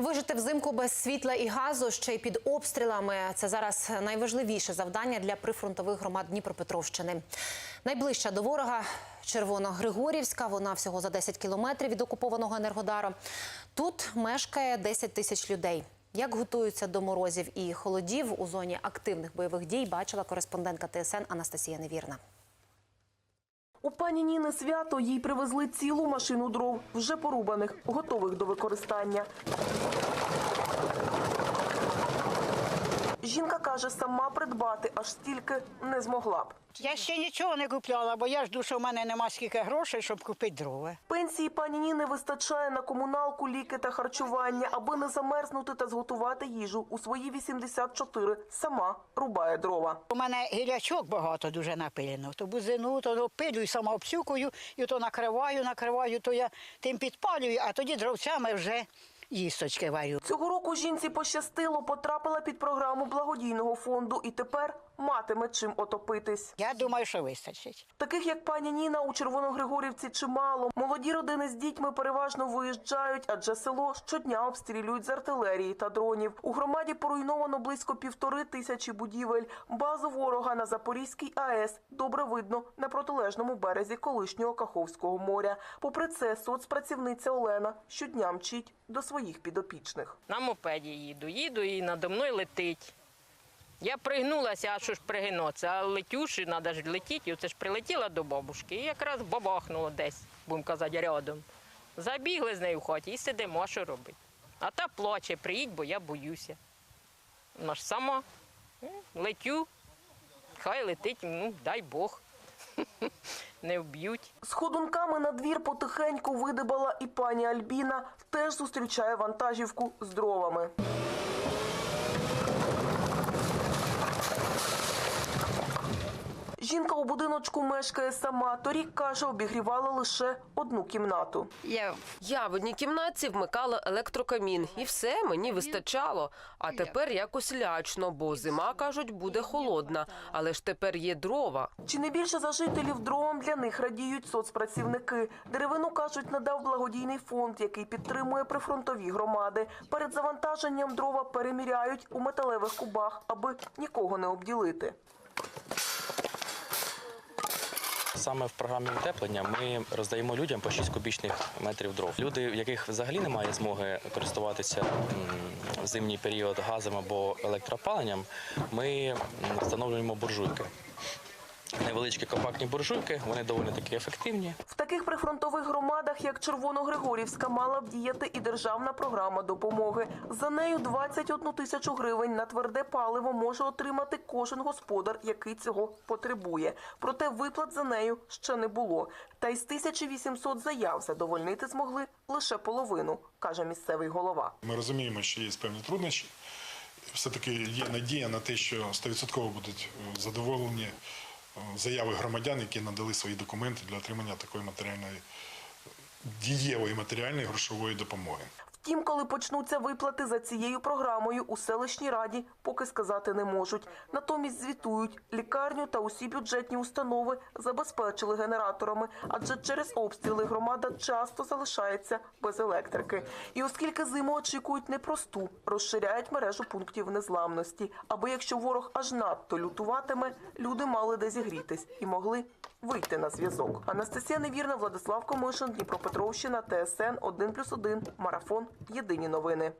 Вижити взимку без світла і газу ще й під обстрілами це зараз найважливіше завдання для прифронтових громад Дніпропетровщини. Найближча до ворога Червоногригорівська. Вона всього за 10 кілометрів від окупованого енергодару. Тут мешкає 10 тисяч людей. Як готуються до морозів і холодів у зоні активних бойових дій, бачила кореспондентка ТСН Анастасія Невірна. У пані Ніни свято їй привезли цілу машину дров, вже порубаних, готових до використання. Жінка каже, сама придбати аж стільки не змогла б. Я ще нічого не купляла, бо я жду, що в мене нема скільки грошей, щоб купити дрова. Пенсії пані Ніни вистачає на комуналку, ліки та харчування, аби не замерзнути та зготувати їжу. У свої 84 сама рубає дрова. У мене гілячок багато дуже напилено. То бузину, то пилю і сама обсюкую, і то накриваю, накриваю, то я тим підпалюю, а тоді дровцями вже їсточки варю. Цього року жінці пощастило, потрапила під програму благодійного фонду і тепер матиме чим отопитись. Я думаю, що вистачить. Таких як пані Ніна у Червоногригорівці чимало. Молоді родини з дітьми переважно виїжджають, адже село щодня обстрілюють з артилерії та дронів. У громаді поруйновано близько півтори тисячі будівель. Базу ворога на Запорізькій АЕС добре видно на протилежному березі колишнього Каховського моря. Попри це, соцпрацівниця Олена щодня мчить до своїх підопічних. На мопеді їду, їду і надо мною летить. Я пригнулася, а що ж пригинутися, а летюші, треба ж летіти. І Оце ж прилетіла до бабушки і якраз бабахнуло десь, будемо казати, рядом. Забігли з нею в хаті і сидимо, що робити. А та плаче, приїдь, бо я боюся. Вона ж сама летю, хай летить, ну дай Бог. Не вб'ють. З ходунками на двір потихеньку видибала і пані Альбіна. Теж зустрічає вантажівку з дровами. Жінка у будиночку мешкає сама. Торік каже, обігрівала лише одну кімнату. Я Я в одній кімнатці вмикала електрокамін, і все мені вистачало. А тепер якось лячно, бо зима кажуть буде холодна, але ж тепер є дрова. Чи не більше за жителів дровом для них радіють соцпрацівники? Деревину кажуть, надав благодійний фонд, який підтримує прифронтові громади. Перед завантаженням дрова переміряють у металевих кубах, аби нікого не обділити. Саме в програмі утеплення ми роздаємо людям по 6 кубічних метрів дров. Люди, в яких взагалі немає змоги користуватися в зимній період газом або електропаленням, ми встановлюємо буржуйки. Невеличкі компактні буржуйки, вони доволі таки ефективні. В таких прифронтових громадах, як Червоногригорівська, мала б діяти і державна програма допомоги. За нею 21 тисячу гривень на тверде паливо може отримати кожен господар, який цього потребує. Проте виплат за нею ще не було. Та із 1800 заяв задовольнити змогли лише половину, каже місцевий голова. Ми розуміємо, що є певні труднощі. Все-таки є надія на те, що 100% будуть е, задоволені заяви громадян, які надали свої документи для отримання такої матеріальної дієвої матеріальної грошової допомоги. Втім, коли почнуться виплати за цією програмою, у селищній раді поки сказати не можуть. Натомість звітують, лікарню та усі бюджетні установи забезпечили генераторами, адже через обстріли громада часто залишається без електрики. І оскільки зиму очікують непросту, розширяють мережу пунктів незламності, аби якщо ворог аж надто лютуватиме, люди мали де зігрітись і могли вийти на зв'язок. Анастасія Невірна, Владислав Комишин, Дніпропетровщина, ТСН 1+,1, Марафон. Єдині новини.